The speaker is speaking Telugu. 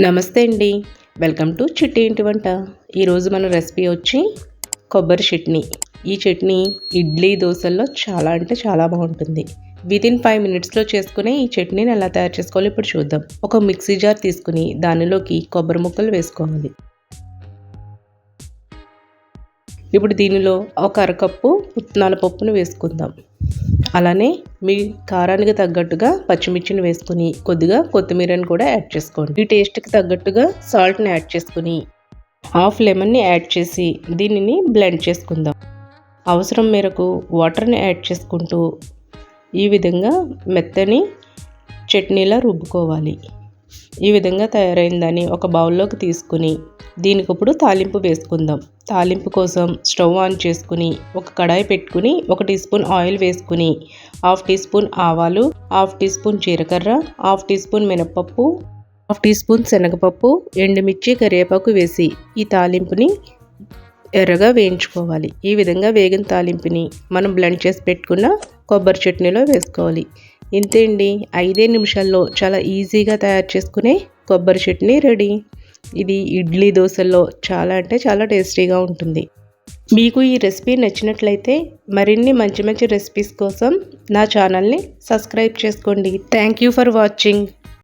నమస్తే అండి. వెల్కమ్ టు చిట్టి ఇంటి వంట. ఈరోజు మన రెసిపీ వచ్చి కొబ్బరి చట్నీ. ఈ చట్నీ ఇడ్లీ దోశల్లో చాలా అంటే చాలా బాగుంటుంది. వితిన్ ఫైవ్ మినిట్స్లో చేసుకునే ఈ చట్నీని ఎలా తయారు చేసుకోవాలో ఇప్పుడు చూద్దాం. ఒక మిక్సీ జార్ తీసుకుని దానిలోకి కొబ్బరి ముక్కలు వేసుకోవాలి. ఇప్పుడు దీనిలో ఒక అరకప్పు పుట్నాల పప్పును వేసుకుందాం. అలానే మీ కారానికి తగ్గట్టుగా పచ్చిమిర్చిని వేసుకుని కొద్దిగా కొత్తిమీరని కూడా యాడ్ చేసుకోండి. ఈ టేస్ట్కి తగ్గట్టుగా సాల్ట్ని యాడ్ చేసుకుని హాఫ్ లెమన్ని యాడ్ చేసి దీనిని బ్లెండ్ చేసుకుందాం. అవసరం మేరకు వాటర్ని యాడ్ చేసుకుంటూ ఈ విధంగా మెత్తని చట్నీలా రుబ్బుకోవాలి. ఈ విధంగా తయారైందని ఒక బౌల్లోకి తీసుకుని దీనికి ఇప్పుడు తాలింపు వేసుకుందాం. తాలింపు కోసం స్టవ్ ఆన్ చేసుకుని ఒక కడాయి పెట్టుకుని ఒక టీ స్పూన్ ఆయిల్ వేసుకుని హాఫ్ టీ స్పూన్ ఆవాలు హాఫ్ టీ స్పూన్ జీలకర్ర హాఫ్ టీ స్పూన్ మినపప్పు హాఫ్ టీ స్పూన్ శనగపప్పు ఎండుమిర్చి కరివేపాకు వేసి ఈ తాలింపుని ఎర్రగా వేయించుకోవాలి. ఈ విధంగా వేగిన తాలింపుని మనం బ్లెండ్ చేసి పెట్టుకున్న కొబ్బరి చట్నీలో వేసుకోవాలి. ఇంతే అండి. ఐదే నిమిషాల్లో చాలా ఈజీగా తయారు చేసుకునే కొబ్బరి చట్నీ రెడీ. ఇది ఇడ్లీ దోశల్లో చాలా అంటే చాలా టేస్టీగా ఉంటుంది. మీకు ఈ రెసిపీ నచ్చినట్లయితే మరిన్ని మంచి మంచి రెసిపీస్ కోసం నా ఛానల్ని సబ్స్క్రైబ్ చేసుకోండి. Thank you for watching.